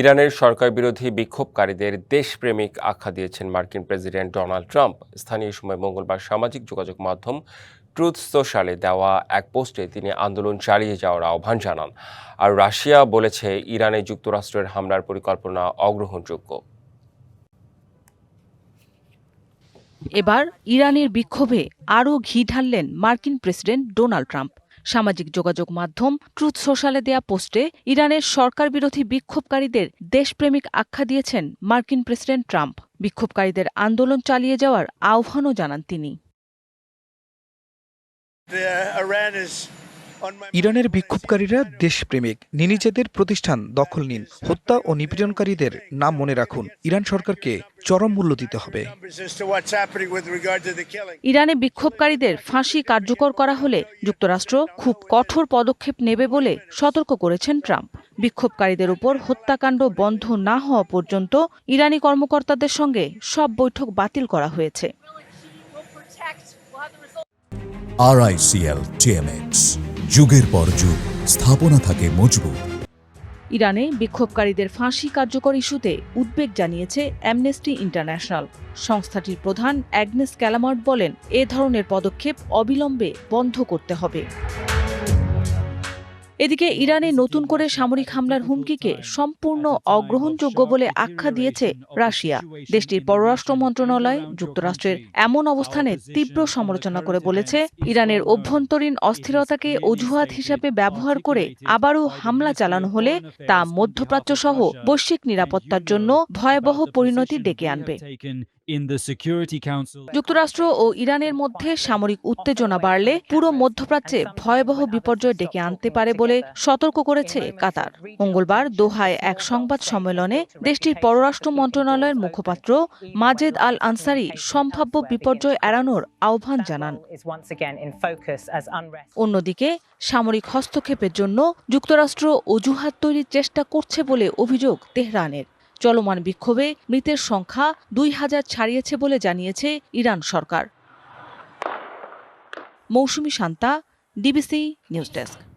ইরানের সরকার বিরোধী বিক্ষোভকারীদের দেশপ্রেমিক আখ্যা দিয়েছেন মার্কিন প্রেসিডেন্ট ডোনাল্ড ট্রাম্প। স্থানীয় সময় মঙ্গলবার সামাজিক যোগাযোগ মাধ্যম ট্রুথ সোশ্যালে দেওয়া এক পোস্টে তিনি আন্দোলন চালিয়ে যাওয়ার আহ্বান জানান। আর রাশিয়া বলেছে, ইরানে যুক্তরাষ্ট্রের হামলার পরিকল্পনা অগ্রহণযোগ্য। এবার ইরানের বিক্ষোভে আরও ঘি ঢাললেন মার্কিন প্রেসিডেন্ট ডোনাল্ড ট্রাম্প। সামাজিক যোগাযোগ মাধ্যম ট্রুথ সোশ্যালে দেয়া পোস্টে ইরানের সরকার বিরোধী বিক্ষোভকারীদের দেশপ্রেমিক আখ্যা দিয়েছেন মার্কিন প্রেসিডেন্ট ট্রাম্প। বিক্ষোভকারীদের আন্দোলন চালিয়ে যাওয়ার আহ্বানও জানান তিনি। ইরানের বিক্ষোভকারীরা দেশপ্রেমিক। নিজেদের প্রতিষ্ঠান দখল নিন। হত্যা ও নিপীড়নকারীদের নাম মনে রাখুন। ইরান সরকারকে চরম মূল্য দিতে হবে। ইরানে বিক্ষোভকারীদের ফাঁসি কার্যকর করা হলে যুক্তরাষ্ট্র খুব কঠোর পদক্ষেপ নেবে বলে সতর্ক করেছেন ট্রাম্প। বিক্ষোভকারীদের উপর হত্যাকাণ্ড বন্ধ না হওয়া পর্যন্ত ইরানি কর্মকর্তাদের সঙ্গে সব বৈঠক বাতিল করা হয়েছে। আরআইসিএল টিএমএক্স যুগের পর যুগ, স্থাপনা থাকে মজবুত। ইরানে বিক্ষোভকারীদের ফাঁসি কার্যকর ইস্যুতে উদ্বেগ জানিয়েছে অ্যামনেস্টি ইন্টারন্যাশনাল সংস্থাটির প্রধান অ্যাগনেস ক্যালামার্ট বলেন, এ ধরনের পদক্ষেপ অবিলম্বে বন্ধ করতে হবে। এদিকে ইরানে নতুন করে সামরিক হামলার হুমকিকে সম্পূর্ণ অগ্রহণযোগ্য বলে আখ্যা দিয়েছে রাশিয়া। দেশটির পররাষ্ট্র মন্ত্রণালয়, যুক্তরাষ্ট্রের এমন অবস্থানে তীব্র সমালোচনা করে বলেছে, ইরানের অভ্যন্তরীণ অস্থিরতাকে অজুহাত হিসেবে ব্যবহার করে আবারও হামলা চালানো হলে তা মধ্যপ্রাচ্য সহ বৈশ্বিক নিরাপত্তার জন্য ভয়াবহ পরিণতি ডেকে আনবে। যুক্তরাষ্ট্র ও ইরানের মধ্যে সামরিক উত্তেজনা বাড়লে পুরো মধ্যপ্রাচ্যে ভয়াবহ বিপর্যয় ডেকে আনতে পারে বলে সতর্ক করেছে কাতার। মঙ্গলবার দোহায় এক সংবাদ সম্মেলনে দেশটির পররাষ্ট্র মন্ত্রণালয়ের মুখপাত্র মাজেদ আল আনসারি সম্ভাব্য বিপর্যয় এড়ানোর আহ্বান জানান। অন্যদিকে, সামরিক হস্তক্ষেপের জন্য যুক্তরাষ্ট্র অজুহাত তৈরির চেষ্টা করছে বলে অভিযোগ তেহরানের। চলমান বিক্ষোভে মৃতের সংখ্যা দুই হাজার ছাড়িয়েছে বলে জানিয়েছে ইরান সরকার। Mousumi Shanta, DBC news desk.